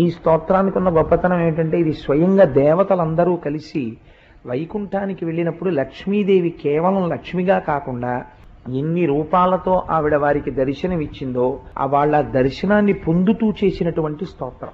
ఈ స్తోత్రానికి ఉన్న గొప్పతనం ఏంటంటే ఇది స్వయంగా దేవతలందరూ కలిసి వైకుంఠానికి వెళ్ళినప్పుడు లక్ష్మీదేవి కేవలం లక్ష్మిగా కాకుండా ఎన్ని రూపాలతో ఆవిడ వారికి దర్శనమిచ్చిందో ఆ వాళ్ళ దర్శనాన్ని పొందుతూ చేసినటువంటి స్తోత్రం.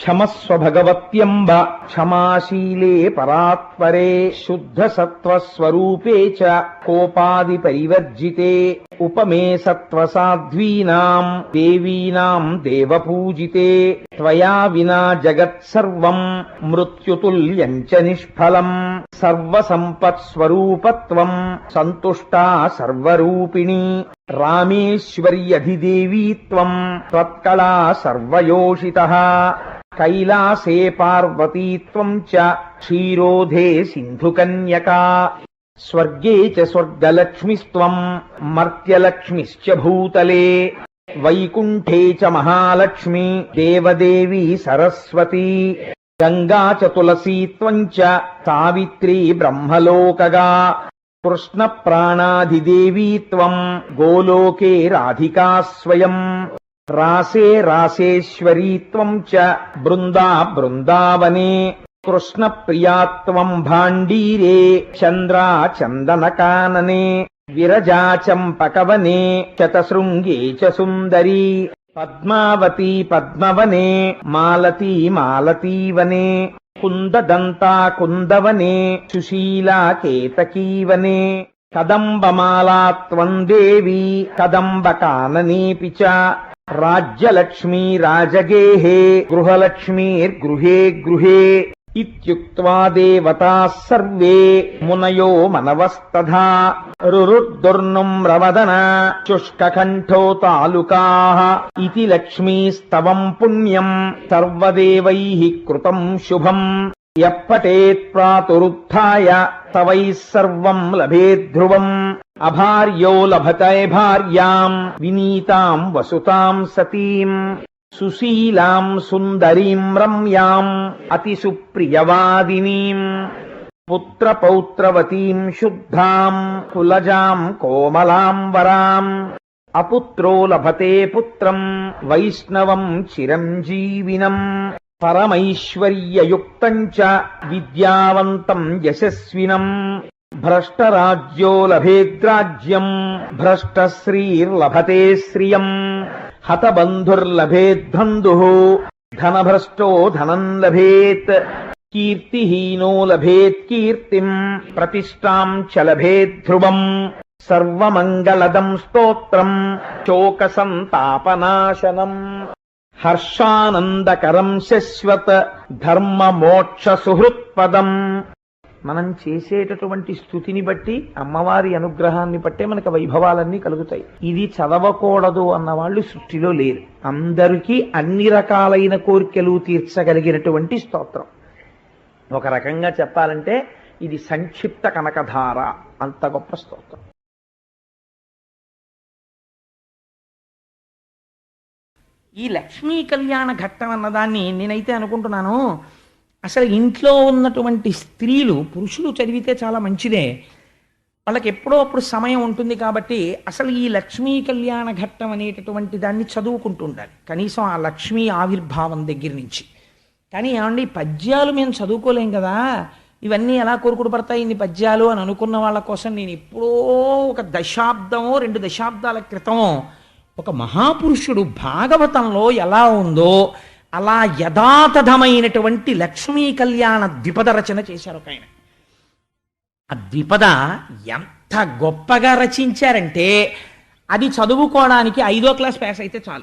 క్షమస్వ భగవత్యంబ. క్షమాశీలే పరాత్పరే శుద్ధ సత్వస్వరూపే చ కోపాది పరివర్జితే. ఉపమే సత్వసాధ్వీనాం దేవీనాం దేవపూజితే. త్వయా వినా జగత్సర్వం మృత్యుతుల్యం చ నిష్ఫలం. సర్వసంపత్స్వరూపత్వం సంతుష్టా సర్వరూపిణి. రామేశ్వర్యధిదేవీత్వం త్వత్కళా సర్వయోషిత. కైలాసే పార్వతీత్వం చ క్షీరోధే సింధుకన్యకా. స్వర్గే చ స్వర్గలక్ష్మిస్త్వం మర్త్యలక్ష్మిశ్చ భూతలే. వైకుంఠే చ మహాలక్ష్మి దేవదేవి సరస్వతి. గంగా చ తులసీత్వం చ సావిత్రీ బ్రహ్మలోకగా. కృష్ణ ప్రాణాధిదేవీత్వం గోలోకే రాధికా స్వయం. రాసే రాసేశ్వరీత్వం చ బృందా బృందావనే కృష్ణ ప్రియాత్వం భాండీరే చంద్రా చందనకాననే విరజా చంపకవనే శతశృంగే చ సుందరీ పద్మావతి పద్మవనే మాలతీ మాలతీవనే కుందదంతా కుందవనే సుశీలా కేతకీవనే కదంబమాలా త్వం దేవి కదంబకాననేపి చ రాజ్యలక్ష్మీ రాజగేహే గృహలక్ష్మీర్గృహే గృహే ఇత్యుక్త్వా దేవతాः సర్వే మునయో మనవస్తథా రురుర్దుర్నుం రవదన శుష్కకంఠో తాలుకాः ఇతి లక్ష్మీస్తవం పుణ్యం సర్వదేవై కృతం శుభం యప్పటేత్ తవై తవైः సర్వం లభేద్ధ్రువం అభార్యో లభతే భార్యాం వినీతాం వసుతాం సతీం. సుశీలాం సుందరీం రమ్యాం అతిసుప్రియవాదినీం పుత్రపౌత్రవతీం శుద్ధాం కులజాం కోమలాం వరాం. అపుత్రో లభతే పుత్రం వైష్ణవం చిరంజీవినం. పరమైశ్వర్యయుక్తం చ విద్యావంతం యశస్వినం. భ్రష్టరాజ్యో లభేద్రాజ్యం. భ్రష్టశ్రీర్లభతే శ్రియం. హతబంధుర్లభేద్బంధు ధనభ్రష్టో ధనం లభేత్. కీర్తిహీనో లభేత్ కీర్తిం. ప్రతిష్టాం చ లభేత్ ధ్రువం. సర్వమంగళదం స్తోత్రం. శోకసంతాపనాశనం. హర్షానందకరం శశ్వత ధర్మ మోక్ష సుహృత్పదం మనం చేసేటటువంటి స్థుతిని బట్టి అమ్మవారి అనుగ్రహాన్ని బట్టే మనకు వైభవాలన్నీ కలుగుతాయి. ఇది చదవకూడదు అన్న వాళ్ళు సృష్టిలో లేరు. అందరికీ అన్ని రకాలైన కోరికలు తీర్చగలిగినటువంటి స్తోత్రం. ఒక రకంగా చెప్పాలంటే ఇది సంక్షిప్త కనకధార అంత గొప్ప స్తోత్రం. ఈ లక్ష్మీ కళ్యాణ ఘట్టం అన్నదాన్ని నేనైతే అనుకుంటున్నాను. అసలు ఇంట్లో ఉన్నటువంటి స్త్రీలు పురుషులు చదివితే చాలా మంచిదే. వాళ్ళకి ఎప్పుడో అప్పుడు సమయం ఉంటుంది కాబట్టి అసలు ఈ లక్ష్మీ కళ్యాణ ఘట్టం అనేటటువంటి దాన్ని చదువుకుంటూ ఉండాలి కనీసం ఆ లక్ష్మీ ఆవిర్భావం దగ్గర నుంచి. కానీ ఏమండి పద్యాలు మేము చదువుకోలేం కదా. ఇవన్నీ ఎలా కోరుకుడు పడతాయి? ఇన్ని పద్యాలు అని అనుకున్న వాళ్ళ కోసం నేను ఎప్పుడో ఒక దశాబ్దమో రెండు దశాబ్దాల క్రితమో ఒక మహాపురుషుడు భాగవతంలో ఎలా ఉందో అలా యథాతథమైనటువంటి లక్ష్మీ కళ్యాణ ద్విపద రచన చేశారు ఒక ఆయన. ఆ ద్విపద ఎంత గొప్పగా రచించారంటే అది చదువుకోవడానికి ఐదో క్లాస్ పాస్ అయితే చాలు.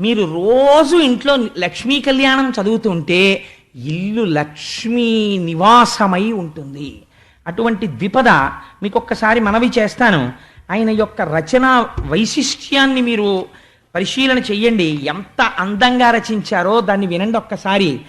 మీరు రోజు ఇంట్లో లక్ష్మీ కళ్యాణం చదువుతుంటే ఇల్లు లక్ష్మీ నివాసమై ఉంటుంది. అటువంటి ద్విపద మీకు ఒక్కసారి మనవి చేస్తాను. ఆయన యొక్క రచనా వైశిష్ట్యాన్ని మీరు పరిశీలన చెయ్యండి. ఎంత అందంగా రచించారో దాన్ని వినండి ఒక్కసారి.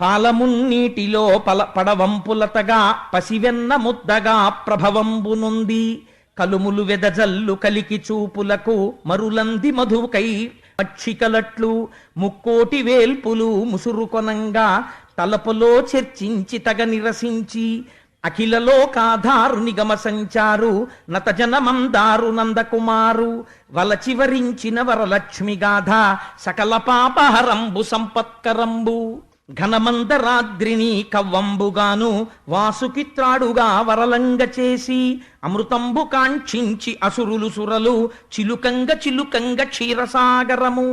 పాలమున్నీటిలో పల పడవంపులతగా పసివెన్న ముద్దగా ప్రభవంబునుంది. కలుములు వెదజల్లు కలికి చూపులకు మరులంది మధుకై పక్షికలట్లు ముక్కోటి వేల్పులు ముసురుకొనంగా తలపులో చర్చించి తగ నిరసించి అఖిల లోకాధారు నిగమ సంచారు నత జనమందారు నందకుమారు వలచివరించిన వరలక్ష్మి గాథ సకల పాపహరంబు సంపత్కరంబు ఘనమందరాద్రిని కవ్వంబుగాను వాసుకిత్రాడుగా వరలంగ చేసి అమృతంబు కాంక్షించి అసురులు సురలు చిలుకంగ చిలుకంగ క్షీరసాగరము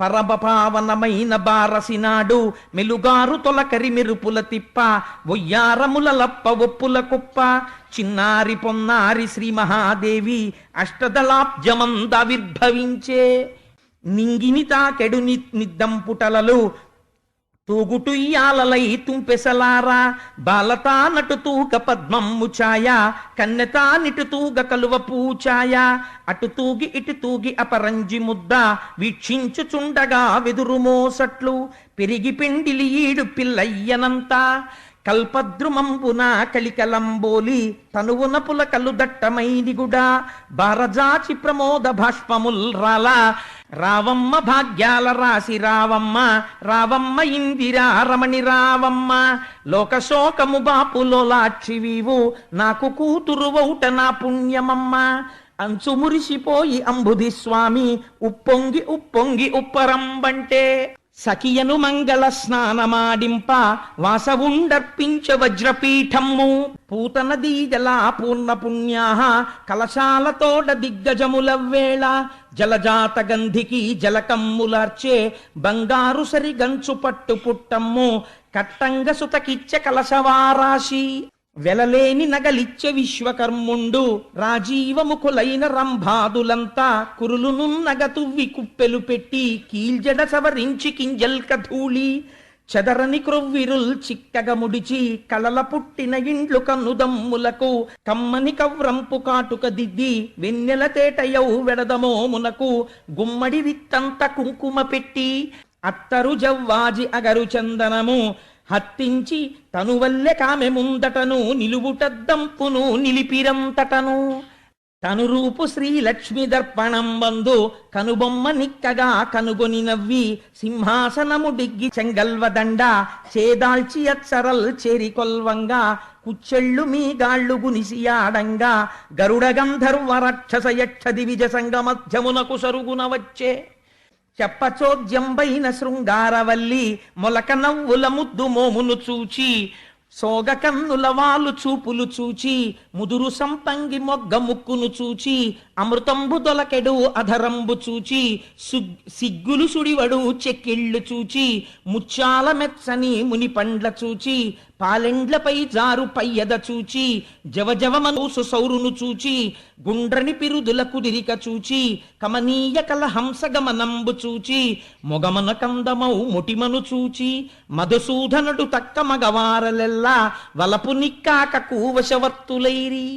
పరమపావనమైన బారసినాడు. మెలుగారు తొలకరి మెరుపుల తిప్ప ఒయ్యారముల లప్ప ఒప్పుల కుప్ప. చిన్నారి పొన్నారి శ్రీ మహాదేవి అష్టదళాబ్జమందావిర్భవించే. నింగిని తాకెడు నిద్దం పుటలలు తూగుటుయ్యాలలై తుంపెసలారా. బాలతా నటుతూగ పద్మమ్ము ఛాయ. కన్నెతా నిటుతూగ కలువ పూచాయ అటు తూగి ఇటు తూగి అపరంజి ముద్ద. వీక్షించుచుండగా వెదురు మోసట్లు. పెరిగి పిండిలి ఈడు పిల్లయ్యనంతా. కల్పద్రుమంబున కలికలంబోలి తనువున పులకలు దట్టమైనిగుడా బారజాచి ప్రమోద భాష్పముల్ రాల. రావమ్మ భాగ్యాల రాశి రావమ్మ రావమ్మ ఇందిరా రమణి రావమ్మ. లోకశోకము బాపులోలాక్షివీవు నాకు కూతురు వౌట నా పుణ్యమమ్మ. అంచు మురిసిపోయి అంబుధి స్వామి ఉప్పొంగి ఉప్పొంగి ఉప్పరంబంటే. సఖియను మంగళ స్నానమాడింప వాసవుండర్పించ వజ్రపీఠమ్ము. పూతన దీజల పూర్ణ పుణ్యా కలశాలతోడ దిగ్గజముల వేళ జలజాత గంధికి జలకమ్ములార్చే బంగారు సరిగంచు పట్టు పుట్టమ్ము కట్టంగ సుతకిచ్చ కలశవారాశి. వెలలేని నగలిచ్చ విశ్వకర్ముండు రాజీవముఖులైన రంభాదులంతా కురులును నగతువ్వి కుప్పెలు పెట్టి కీల్జడ సవరించి కింజల్క ధూళి చెదరని క్రొవ్విరుల్ చిక్కగ ముడిచి కలల పుట్టిన ఇండ్లు కన్నుదమ్ములకు కమ్మని కవ్రంపు కాటుక దిద్ది వెన్నెల తేటయౌ వెడదమో మునకు గుమ్మడి విత్తంత కుంకుమ పెట్టి అత్తరు జవ్వాజి అగరు చందనము హత్తించి తనువల్లె కామె ముందటను నిలువుటద్దంపును నిలిపిరంతటను. తను రూపు శ్రీలక్ష్మి దర్పణం వందు కనుబొమ్మ నిక్కగా కనుగొని నవ్వి సింహాసనము డిగ్గి చెంగల్వదండ చేదాల్చి అచ్చరల్ చేరి కొల్వంగా కుచ్చెళ్ళు మీ గాళ్ళు గునిసియాడంగా గరుడ గంధర్వ రక్షస యక్ష దివిజ సంగమధ్యమునకు సరుగున వచ్చే. చెప్పచోద్యంబైన శృంగారవల్లి మొలక నవ్వుల ముద్దు మోమును చూచి సోగ కన్నుల వాలు చూపులు చూచి ముదురు సంపంగి మొగ్గ ముక్కును చూచి అమృతంబు దొలకెడు అధరంబు చూచి సుగ్- సిగ్గులు సుడివడు చెక్కిళ్ళు చూచి ముచ్చాల మెచ్చని ముని పండ్ల చూచి పాలెండ్లపై జారు పయ్యద చూచి జవజవమనూసు సౌరును చూచి గుండ్రని పిరుదుల కుదిరిక చూచి కమనీయ కల హంసగమనంబు చూచి మొగమన కందమౌ ముటిమను చూచి మధుసూధనుడు తక్క మగవారలెల్లా వలపు నిక్కాక కూవశవర్తులైరి.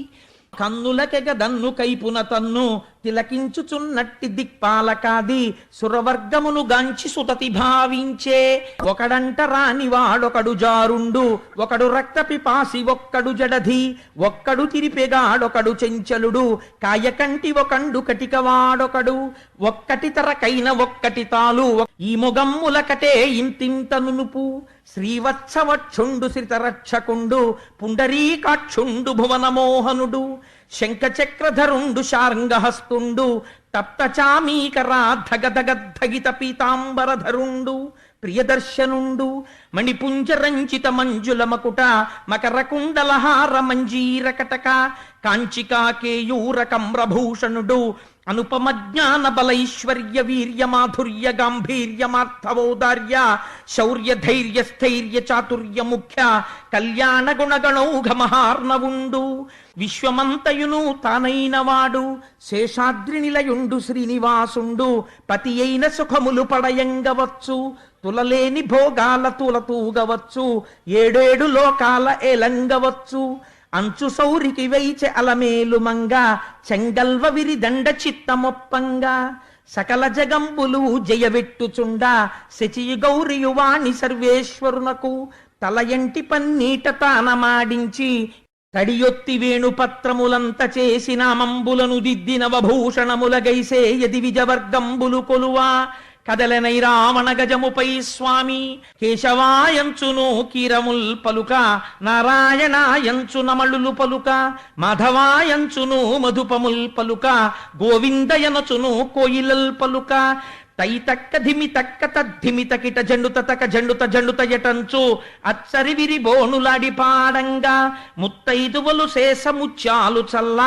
కన్నులకెగ దన్ను కైపున తన్ను తిలకించుచున్నట్టి దిక్పాలకాది సురవర్గమును గాంచి సుతతి భావించే. ఒకడంట రాని వాడొకడు జారుండు ఒకడు రక్తపిపాసి ఒక్కడు జడధి ఒక్కడు తిరిపెగాడొకడు చెంచలుడు కాయకంటి ఒకండు కటికవాడొకడు ఒక్కటి తరకైన ఒక్కటి తాలు ఈ మొగమ్ములకటే ఇంతింత నునుపు శ్రీవత్సవక్షుండు శ్రితరక్షకుండు పుండరీకాక్షుండు భువనమోహనుడు. శంఖచక్రధరుండు శార్ంగహస్తుండు తప్తచామీకరా ధగధగద్ధగిత పీతాంబరధరుండు ప్రియదర్శనుండు మణిపుంజరంచిత మంజుల మకుట మకరకుండలహార మంజీర కటక కాంచికాకేయూర కమ్రభూషణుడు అనుపమ జ్ఞాన బలైశ్వర్య వీర్య మాధుర్య గాంభీర్యమార్థవౌదార్య శౌర్య ధైర్య స్థైర్య చాతుర్య ముఖ్య కళ్యాణ గుణగణౌఘ మహార్ణవుండు విశ్వమంతయును తానైన వాడు శేషాద్రి శ్రీనివాసుండు పతి అయిన సుఖములు పడయంగవచ్చు తులలేని భోగాల తులతూగవచ్చు ఏడేడు లోకాల ఏలంగవచ్చు అంచు సౌరికి వైచె అలమేలు మంగ చెంగల్వ విరిదండ చిత్తమొప్పంగా. సకల జగంబులు జయవెట్టుచుండ శచియు గౌరియువాణి సర్వేశ్వరునకు. తల ఎంటి పన్నీట తానమాడించి కడియొత్తి వేణుపత్రములంత చేసిన మంబులను దిద్దిన యది విజవర్గంబులు కొలువా. కదలనై రావణ గజముపై స్వామి కేశవాయంచును కీరముల్ పలుక నారాయణాయంచు నమళులు పలుక మాధవాయంచును మధుపముల్ పలుక గోవిందయనచును కోయిలల్ పలుక తైతక్క ధిమితక్క తద్ధిమితకిట జండుత తక జండుత జండుత ఎటంచు అచ్చరివిరి బోణులాడి పాడంగా ముత్తైదువలు శేషముత్యాలు చల్ల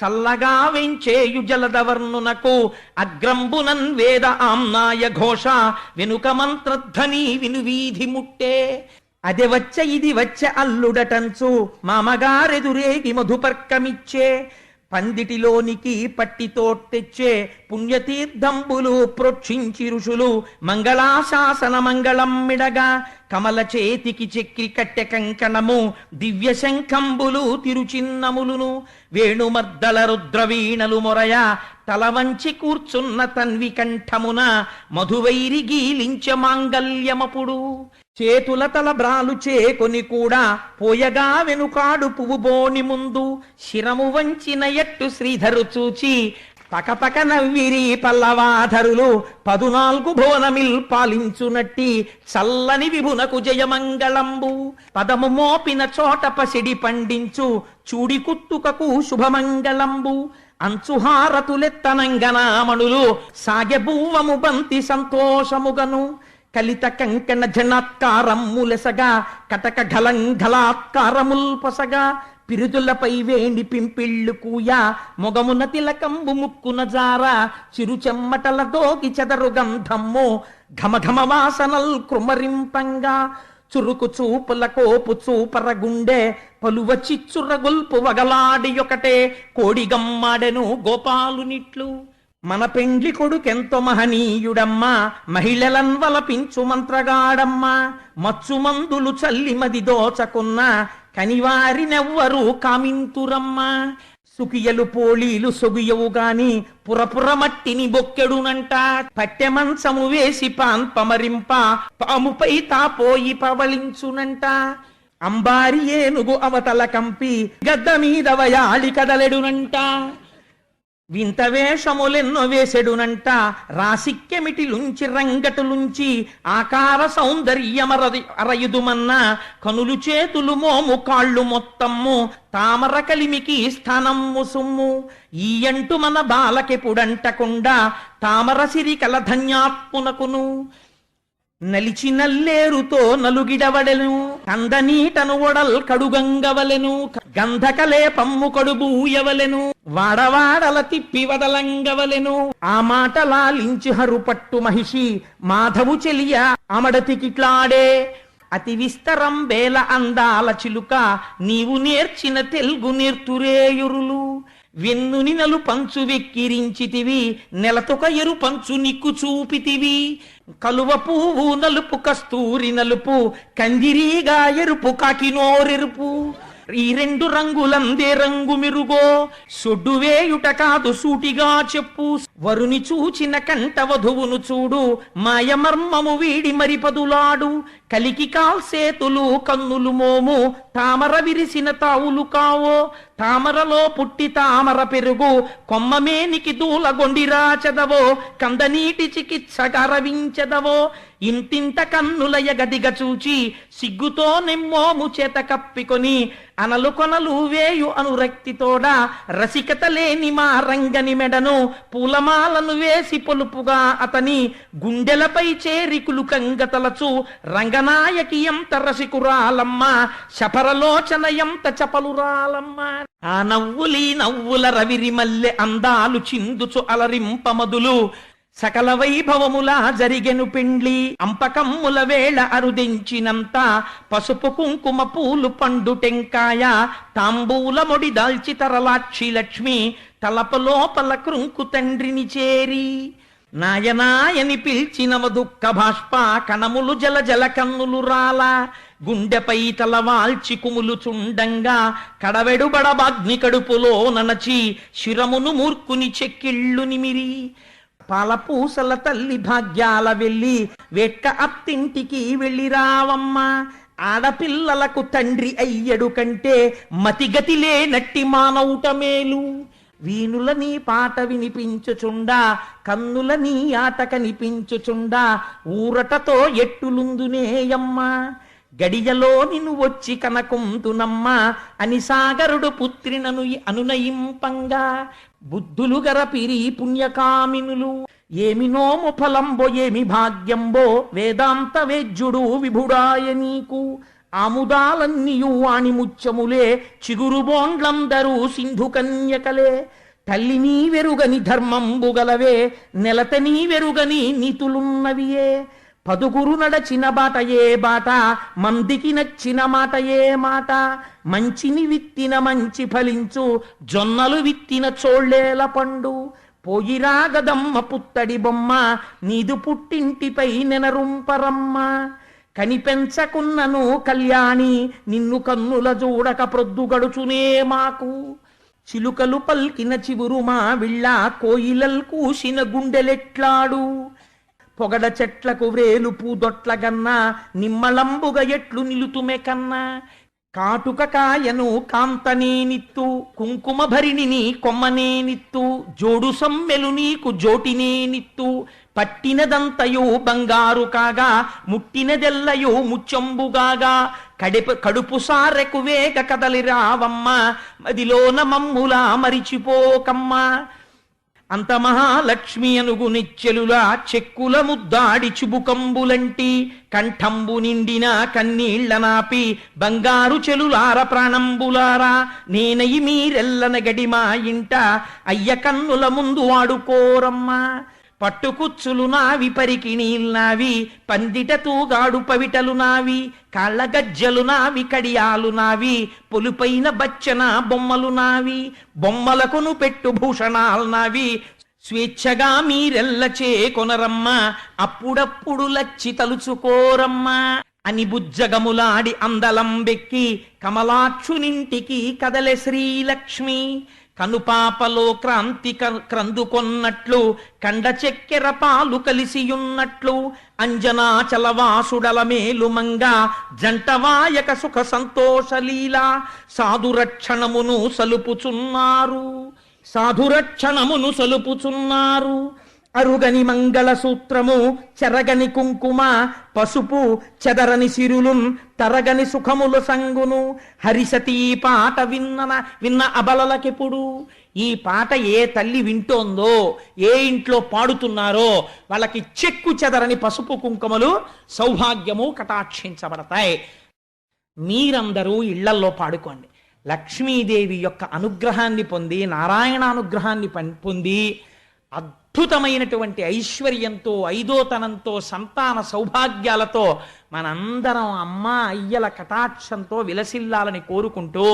చల్లగా వెంచేయు జలదవర్ణునకు అగ్రంబునన్ వేద ఆమ్నాయ ఘోష వెనుక మంత్రధ్వని వినువీధి ముట్టే. అదే వచ్చ ఇది వచ్చ అల్లుడటంచు మామగారెదురేగి మధుపర్కమిచ్చే. పందిటిలోనికి పట్టితో తెచ్చే పుణ్యతీర్థంబులు ప్రోక్షించి ఋషులు మంగళాశాసన మంగళం మిడగా కమల చేతికి చక్రి కట్టె కంకణము దివ్య శంఖంబులు తిరుచిన్నములును వేణుమర్దల రుద్రవీణలు మొరయ తల వంచి కూర్చున్న తన్వి కంఠమున మధువైరి గీలించ మాంగల్యమపుడు. చేతుల తల బ్రాలు చేకొని కూడా పోయగా వెనుకాడు పువ్వు బోని ముందు శిరము వంచిన ఎట్టు శ్రీధరు చూచి పకపక నవ్విరి పల్లవాధరులు పదునాలుగు భోనమిల్ పాలించునట్టి చల్లని విభునకు జయమంగళంబు. పదము మోపిన చోట పసిడి పండించు చూడి కుత్తుకకు శుభమంగళంబు. అంచుహారతులెత్తనంగనామణులు సాగెబూవము బంతి సంతోషముగను. కలిత కంకణ జనాత్కారములెసగా కటక ఘలం పొసగా పిరుదులపై వేణి పింపిళ్ళు కూయ మొగమున తిలకంబు ముక్కున జార చిరుచెమ్మటల దోగి చెదరు గంధమ్ము ఘమఘమ వాసనల్ కృమరింపంగా చురుకు చూపుల కోపు చూపర గుండె పలువ చిచ్చుర వగలాడి ఒకటే కోడిగమ్మాడెను గోపాలునిట్లు. మన పెండ్లి కొడుకెంతో మహనీయుడమ్మా మహిళలన్వలపించు మంత్రగాడమ్మా. మచ్చుమందులు చల్లిమది దోచకున్న కనివారినెవ్వరు కామింతురమ్మా. సుకియలు పోళీలు సొగియవు గాని పురపుర మట్టిని బొక్కెడునంట. పట్టెమంచము వేసి పాన్పమరింప పాముపై తాపోయి పవలించునంట అంబారి ఏనుగు అవతల కంపి గద్ద మీద వయాలి కదలెడునంట. వింత వేషములెన్నో వేసెడునంట రాసిక్కెమిటిలుంచి రంగటులుంచి ఆకార సౌందర్యమరది అరయుదుమన్న కనులు చేతులు మోము కాళ్ళు మొత్తము తామర కలిమికి స్థానము సుమ్ము. ఈయంటు మన బాలకెపుడంటకుండా తామర సిరి కల ధన్యాత్మునకును నలిచి నల్లేరుతో నలుగిడవడెను కందనీటను ఒడల్ కడుగంగవలెను. గంధకలే పమ్ము కడుబూయవలెను వాడవాడల తిప్పి వదలంగవలెను. ఆ మాట లాలించి హరుపట్టు మహిషి మాధవు చెలియ అమడతికిట్లాడే. అతి విస్తరం వేల అందాల చిలుక నీవు నేర్చిన తెలుగు నేర్తురేయురులు. వెన్నుని నలు పంచు వెక్కిరించితివి నెలతొక ఎరు పంచు నిక్కు చూపితివి. కలువ పువ్వు నలుపు కస్తూరి నలుపు కందిరీగా ఎరుపు కాకినోరెరుపు ఈ రెండు రంగులందే రంగు మెరుగో సొడ్డువేయుట కాదు సూటిగా చెప్పు. వరుని చూచిన కంట వధువును చూడు మాయమర్మము వీడి మరి పదులాడు కలికి కాల్సేతులు కన్నులు మోము తామర విరిసిన తావులు కావో తామరలో పుట్టి తామర పెరుగు కొమ్మమేనికి దూల గొండిరా కందనీటి చికిత్స గరవించదవో. ఇంతింత కన్నుల ఎగదిగ చూచి సిగ్గుతో నిమ్మోము చేత కప్పికొని అనలు కొనలు వేయు అనురక్తితోడ రసికత లేని మా రంగని మెడను పూలమాలను వేసి పొలుపుగా అతని గుండెలపై చేరి కంగతలచు రంగనాయకి ఎంత రసికురాలమ్మ శపరలోచన ఎంత చపలురాలమ్మ? ఆ నవ్వులి నవ్వుల రవిరి మల్లె అందాలు చిందుచు అలరింపమదులు. సకల వైభవములా జరిగెను పిండ్లి అంపకమ్ముల వేళ అరుదించినంత పసుపు కుంకుమ పూలు పండు టెంకాయ తాంబూల మొడి దాల్చి తరలాక్షి లక్ష్మి తలపలోపల కృంకు తండ్రిని చేరి. నాయనాయని పిలిచిన దుఃఖ బాష్ప కణములు జల జల కన్నులు రాలా. గుండెపై తలవాల్చి కుములు చుండంగా కడవెడు బడబాగ్ని కడుపులో ననచి శిరమును మూర్ఖుని చెక్కిళ్ళు నిమిరి పాలపూసల తల్లి భాగ్యాల వెళ్ళి వెక్క అత్తింటికి వెళ్ళి రావమ్మా ఆడపిల్లలకు తండ్రి అయ్యడు కంటే మతిగతిలే నట్టి మానవుట మేలు. వీణుల నీ పాట వినిపించుచుండా కన్నుల నీ ఆట కనిపించుచుండా ఊరటతో ఎట్టులుందునేయమ్మా. గడియలో నిన్ను వచ్చి కనకుందునమ్మ అని సాగరుడు పుత్రినను అనునయింపంగా. బుద్ధులు గరపిరి పుణ్యకామినులు. ఏమినో నోము ఫలంబో ఏమి భాగ్యంబో వేదాంత వేద్యుడు విభుడాయ నీకు. ఆముదాలన్నీయు వాణి ముత్యములే చిగురు బోండ్లందరూ సింధు కన్యకలే. తల్లి నీ వెరుగని ధర్మంబుగలవే నెలత నీ వెరుగని నీతులున్నవియే. పదుగురు నడచిన బాట ఏ బాట మందికి నచ్చిన మాట. ఏ మాట మంచిని విత్తిన మంచి ఫలించు జొన్నలు విత్తిన చోళ్ళేల పండు. పోయిరా గదమ్మ పుత్తడి బొమ్మ నీదు పుట్టింటిపై నెనరుంపరమ్మ. కనిపెంచకున్నను కళ్యాణి నిన్ను కన్నుల చూడక ప్రొద్దు గడుచునే మాకు. చిలుకలు పల్కిన చివురుమా విళ్ళ కోయిలల్ కూసిన గుండెలెట్లాడు. పొగడ చెట్లకు వ్రేలు పూదొట్ల గన్నా నిమ్మలంబుగ ఎట్లు నిలుతుమె కన్నా. కాటుక కాయను కాంతనేనిత్తు కుంకుమ భరిణిని కొమ్మనేనిత్తు జోడు సమ్మెలు నీకు జోటినేనిత్తు పట్టినదంతయు బంగారు కాగా ముట్టినదెల్లయు ముచ్చంబుగాగా కడిపు కడుపు సారెకు వేగ కదలి రావమ్మ మదిలోన మమ్ములా మరిచిపోకమ్మా. అంత మహాలక్ష్మి అనుగు నిచ్చెలులా చెక్కుల ముద్దాడి చుబుకంబులంటి కంఠంబు నిండిన కన్నీళ్ళ నాపి బంగారు చెలులార ప్రాణంబులారా నేనయి మీరెల్లన గడి మా ఇంట అయ్య కన్నుల ముందు వాడుకోరమ్మా. పట్టుకుచ్చులు నావి పరికిణీల్ నావి పందిట తూగాడు పవిటలు నావి కాళ్ళ గజ్జలు నావి కడియాలు నావి పొలుపైన బచ్చన బొమ్మలు నావి బొమ్మలకును పెట్టు భూషణాలు నావి. స్వేచ్ఛగా మీరెల్లచే కొనరమ్మ అప్పుడప్పుడు లచ్చి తలుచుకోరమ్మా. అని బుజ్జగములాడి అందలం బెక్కి కమలాక్షునింటికి కదలె శ్రీలక్ష్మి. కనుపాపలో క్రాంతి క్రందుకొన్నట్లు కండ చెక్కెర పాలు కలిసియున్నట్లు అంజనాచలవాసుడల మేలుమంగ జంటవాయక సుఖ సంతోషలీల సాధురక్షణమును సలుపుచున్నారు సాధురక్షణమును సలుపుచున్నారు. అరుగని మంగళ సూత్రము చెరగని కుంకుమ పసుపు చెదరని సిరులున్ తరగని సుఖముల సంగును. హరిసతీ పాట విన్నన విన్న అబలలకెప్పుడు? ఈ పాట ఏ తల్లి వింటోందో ఏ ఇంట్లో పాడుతున్నారో వాళ్ళకి చెక్కు చెదరని పసుపు కుంకుమలు సౌభాగ్యము కటాక్షించబడతాయి. మీరందరూ ఇళ్ళల్లో పాడుకోండి. లక్ష్మీదేవి యొక్క అనుగ్రహాన్ని పొంది నారాయణ అనుగ్రహాన్ని పొంది అద్భుతమైనటువంటి ఐశ్వర్యంతో ఐదోతనంతో సంతాన సౌభాగ్యాలతో మనందరం అమ్మ అయ్యల కటాక్షంతో విలసిల్లాలని కోరుకుంటూ